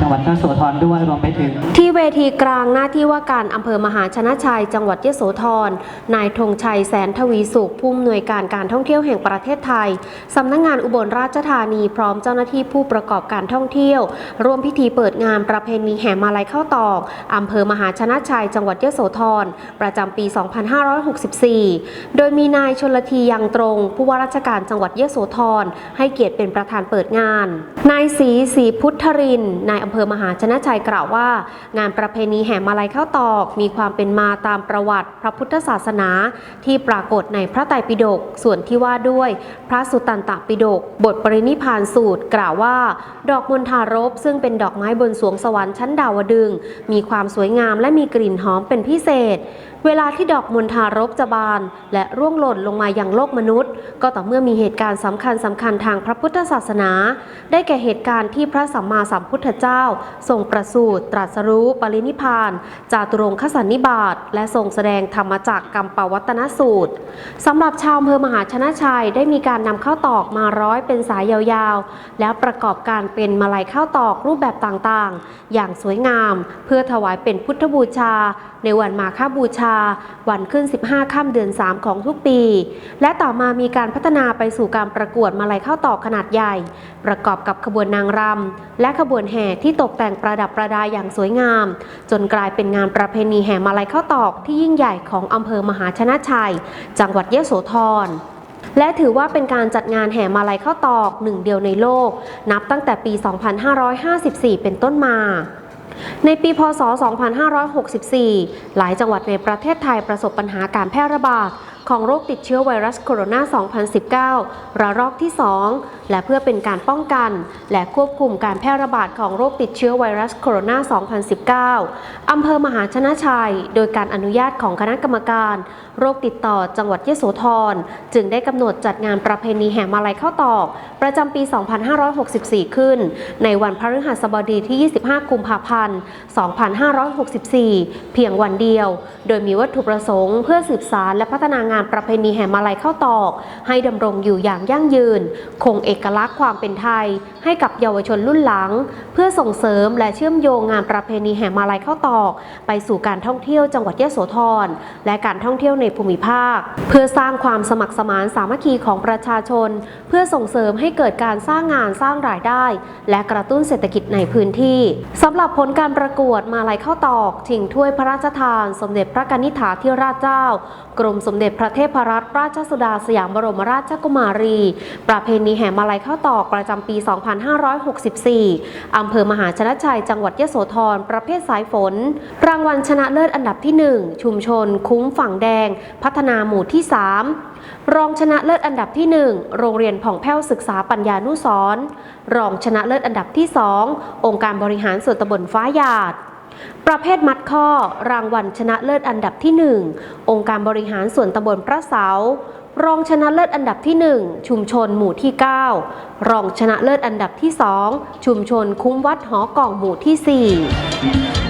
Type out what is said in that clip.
จังหวัดยโสธรด้วยรวมไปถึง ที่เวทีกลางหน้าที่ว่าการอำเภอมหาชนะชัย จังหวัดยโสธรนายธงชัยแสนทวีสุขผู้อำนวยการการท่องเที่ยวแห่งประเทศไทยสำนักงงานอุบลราชธานีพร้อมเจ้าหน้าที่ผู้ประกอบการท่องเที่ยว ร่วมพิธีเปิดงานประเพณีแห่มาลัยเข้าตอกอำเภอมหาชนะชัย จังหวัดยโสธรประจำปี 2564 โดยมีนายชนลทียังตรง ผู้ว่าราชการจังหวัดยโสธรให้เกียรติเป็นประธานเปิดงานนายศรีศรีพุทธรินนายอำเภอมหาชนะชัยกล่าวว่า งานประเพณีแห่มาลัยข้าวตอก มีความเป็นมาตามประวัติพระพุทธศาสนา ที่ปรากฏในพระไตรปิฎกส่วนที่ว่าด้วย พระสุตตันตปิฎกบทปรินิพานสูตรกล่าวว่า ดอกมณฑารบซึ่งเป็นดอกไม้บนสวงสวรรค์ชั้นดาวดึงมีความสวยงามและมีกลิ่นหอมเป็นพิเศษ เวลาที่ดอกมณฑารบจะบาน และร่วงหล่นลงมาอยังโลกมนุษย์ ก็ต่อเมื่อมีเหตุการณ์สำคัญสำคัญทางพระพุทธศาสนา ได้แก่เหตุการณ์ที่พระสัมมาสัมพุทธเจ้า ทรงประสูติตรัสรู้ปรินิพานจาตุรงคสันนิบาตและทรงแสดงธรรมจักรกัมปวัตนสูตรสำหรับชาวอำเภอมหาชนะชัยได้มีการนำข้าวตอกมาร้อยเป็นสายยาวๆ แล้วประกอบการเป็นมาลัยข้าวตอกรูปแบบต่างๆ อย่างสวยงาม เพื่อถวายเป็นพุทธบูชา ในวันมาฆบูชาวันขึ้น 15 ค่ำเดือน 3 ของทุกปี และต่อมามีการพัฒนาไปสู่การประกวดมาลัยข้าวตอกขนาดใหญ่ ประกอบกับขบวนนางรำและขบวนแห่ที่ตกแต่งประดับประดาอย่างสวยงาม จนกลายเป็นงานประเพณีแห่มาลัยข้าวตอกที่ยิ่งใหญ่ของอำเภอมหาชนะชัย จังหวัดยโสธรและถือว่าเป็นการจัดงานแห่มาลัยข้าวตอกหนึ่งเดียวในโลก นับตั้งแต่ปี 2554 เป็นต้นมา ในปีพศ 2564 หลายจังหวัดในประเทศไทยประสบปัญหาการแพร่ระบาด ของโรคติดเชื้อไวรัสโคโรนา 2019 ระลอกที่ 2 และเพื่อเป็นการป้องกัน และควบคุมการแพร่ระบาดของโรคติดเชื้อไวรัสโคโรนา 2019 อำเภอมหาชนะชัย โดยการอนุญาตของคณะกรรมการ โรคติดต่อจังหวัดยโสธร จึงได้กำหนดจัดงานประเพณีแห่มาลัยเข้าตอก ประจำปี 2564 ขึ้น ในวันพฤหัสบดีที่ 25 กุมภาพันธ์ 2564 เพียงวันเดียว โดยมีวัตถุประสงค์เพื่อสืบสารและพัฒนางานประเพณีแห่มาลัยข้าวตอก ให้ดำรงอยู่อย่างยั่งยืน คงเอกลักษณ์ความเป็นไทย ให้กับเยาวชนรุ่นหลัง เพื่อส่งเสริมและเชื่อมโยงงานประเพณีแห่มาลัยข้าวตอก ไปสู่การท่องเที่ยวจังหวัดยะโสธรและการท่องเที่ยวในภูมิภาค เพื่อสร้างความสมัครสมานสามัคคีของประชาชน เพื่อส่งเสริมให้เกิดการสร้างงานสร้างรายได้ และกระตุ้นเศรษฐกิจในพื้นที่สำหรับผลการประกวดมาลัยข้าวตอกชิงถ้วยพระราชทาน สมเด็จพระกนิษฐาธิราชเจ้า กรมสมเด็จพระระเทพรัตนราชสุดาสยามบรมราชกุมารี ประเพณีแห่มาลัยข้าวตอกประจำปี 2564 อำเภอมหาชนะชัย จังหวัดยโสธร ประเภทสายฝน รางวัลชนะเลิศอันดับที่ 1 ชุมชน คุ้มฝั่งแดง พัฒนาหมู่ที่ 3 รองชนะเลิศอันดับที่ 1 โรงเรียนผ่องแผ้วศึกษาปัญญานุสรรองชนะเลิศอันดับที่ 2 องค์การบริหารส่วนตำบลฟ้าหยาด ประเภทมัดข้อ รางวัลชนะเลิศอันดับที่ 1 องค์การบริหารส่วนตำบลพระเสารองชนะเลิศอันดับที่ 1 ชุมชนหมู่ที่ 9 รองชนะเลิศอันดับที่ 2 ชุมชนคุ้มวัดหอกล่องหมู่ที่ 4